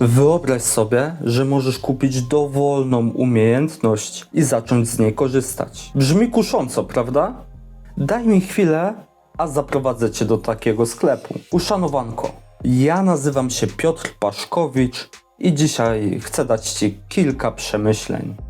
Wyobraź sobie, że możesz kupić dowolną umiejętność i zacząć z niej korzystać. Brzmi kusząco, prawda? Daj mi chwilę, a zaprowadzę cię do takiego sklepu. Uszanowanko, ja nazywam się Piotr Paszkowicz i dzisiaj chcę dać ci kilka przemyśleń.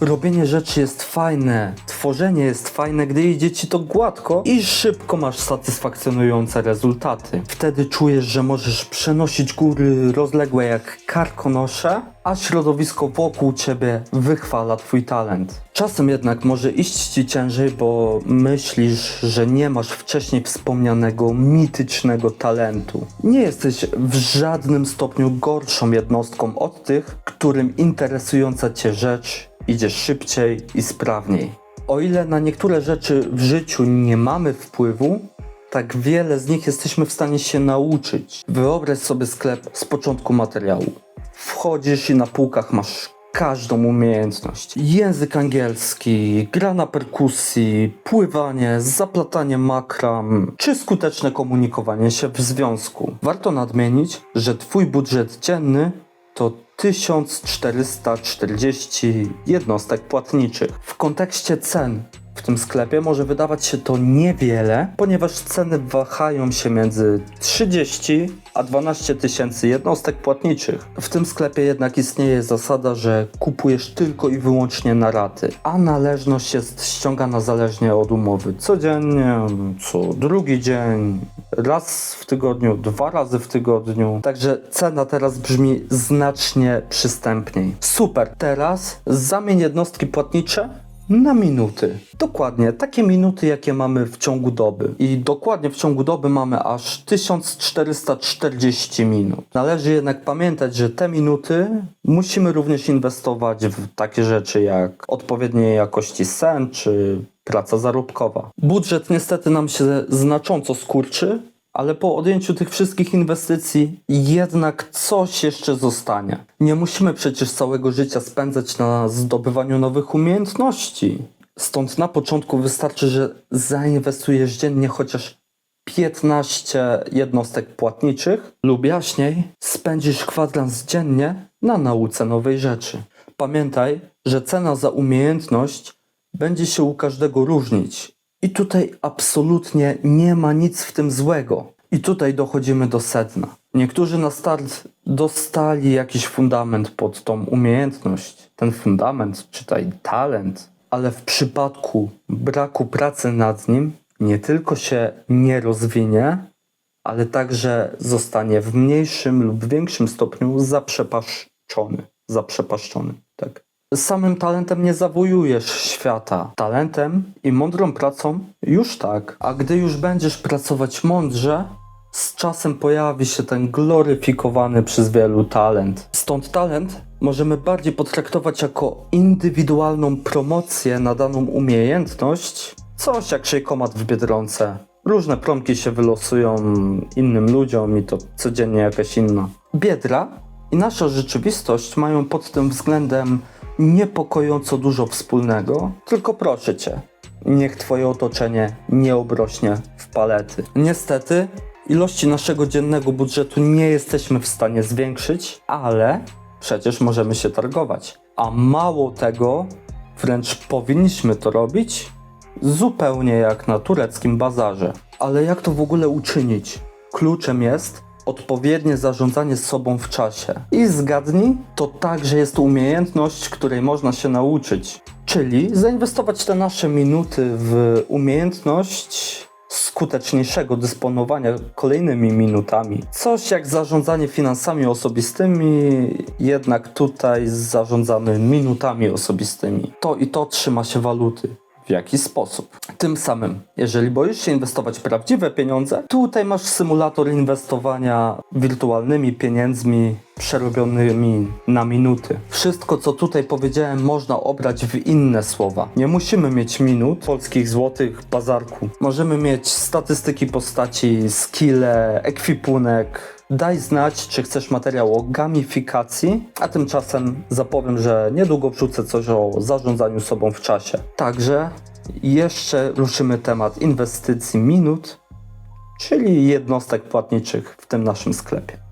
Robienie rzeczy jest fajne, tworzenie jest fajne, gdy idzie ci to gładko i szybko masz satysfakcjonujące rezultaty. Wtedy czujesz, że możesz przenosić góry rozległe jak karkonosze, a środowisko wokół ciebie wychwala twój talent. Czasem jednak może iść ci ciężej, bo myślisz, że nie masz wcześniej wspomnianego mitycznego talentu. Nie jesteś w żadnym stopniu gorszą jednostką od tych, którym interesująca cię rzecz idzie szybciej i sprawniej. O ile na niektóre rzeczy w życiu nie mamy wpływu, tak wiele z nich jesteśmy w stanie się nauczyć. Wyobraź sobie sklep z początku materiału. Wchodzisz i na półkach masz każdą umiejętność. Język angielski, gra na perkusji, pływanie, zaplatanie makram, czy skuteczne komunikowanie się w związku. Warto nadmienić, że Twój budżet dzienny to 1440 jednostek płatniczych. W kontekście cen tym sklepie może wydawać się to niewiele, ponieważ ceny wahają się między 30 a 12 tysięcy jednostek płatniczych. W tym sklepie jednak istnieje zasada, że kupujesz tylko i wyłącznie na raty, a należność jest ściągana zależnie od umowy. Codziennie, co drugi dzień, raz w tygodniu, dwa razy w tygodniu. Także cena teraz brzmi znacznie przystępniej. Super, teraz zamień jednostki płatnicze na minuty. Dokładnie, takie minuty, jakie mamy w ciągu doby. I dokładnie w ciągu doby mamy aż 1440 minut. Należy jednak pamiętać, że te minuty musimy również inwestować w takie rzeczy jak odpowiedniej jakości sen czy praca zarobkowa. Budżet niestety nam się znacząco skurczy, ale po odjęciu tych wszystkich inwestycji jednak coś jeszcze zostanie. Nie musimy przecież całego życia spędzać na zdobywaniu nowych umiejętności. Stąd na początku wystarczy, że zainwestujesz dziennie chociaż 15 jednostek płatniczych lub jaśniej spędzisz kwadrans dziennie na nauce nowej rzeczy. Pamiętaj, że cena za umiejętność będzie się u każdego różnić i tutaj absolutnie nie ma nic w tym złego. I tutaj dochodzimy do sedna. Niektórzy na start dostali jakiś fundament pod tą umiejętność. Ten fundament, czytaj talent, ale w przypadku braku pracy nad nim nie tylko się nie rozwinie, ale także zostanie w mniejszym lub większym stopniu zaprzepaszczony. Zaprzepaszczony, tak. Samym talentem nie zawojujesz świata. Talentem i mądrą pracą już tak. A gdy już będziesz pracować mądrze, z czasem pojawi się ten gloryfikowany przez wielu talent. Stąd talent możemy bardziej potraktować jako indywidualną promocję na daną umiejętność. Coś jak szejkomat w Biedronce. Różne promki się wylosują innym ludziom i to codziennie jakaś inna. Biedra i nasza rzeczywistość mają pod tym względem niepokojąco dużo wspólnego, tylko proszę cię, niech twoje otoczenie nie obrośnie w palety. Niestety, ilości naszego dziennego budżetu nie jesteśmy w stanie zwiększyć, ale przecież możemy się targować. A mało tego, wręcz powinniśmy to robić zupełnie jak na tureckim bazarze. Ale jak to w ogóle uczynić? Kluczem jest odpowiednie zarządzanie sobą w czasie. I zgadnij, to także jest umiejętność, której można się nauczyć. Czyli zainwestować te nasze minuty w umiejętność skuteczniejszego dysponowania kolejnymi minutami. Coś jak zarządzanie finansami osobistymi, jednak tutaj zarządzamy minutami osobistymi. To i to trzyma się waluty. W jaki sposób? Tym samym, jeżeli boisz się inwestować prawdziwe pieniądze, tutaj masz symulator inwestowania wirtualnymi pieniędzmi przerobionymi na minuty. Wszystko, co tutaj powiedziałem, można obrać w inne słowa. Nie musimy mieć minut, polskich złotych, bazarku. Możemy mieć statystyki postaci, skille, ekwipunek, Daj znać, czy chcesz materiał o gamifikacji, a tymczasem zapowiem, że niedługo wrzucę coś o zarządzaniu sobą w czasie. Także jeszcze ruszymy temat inwestycji minut czyli jednostek płatniczych w tym naszym sklepie.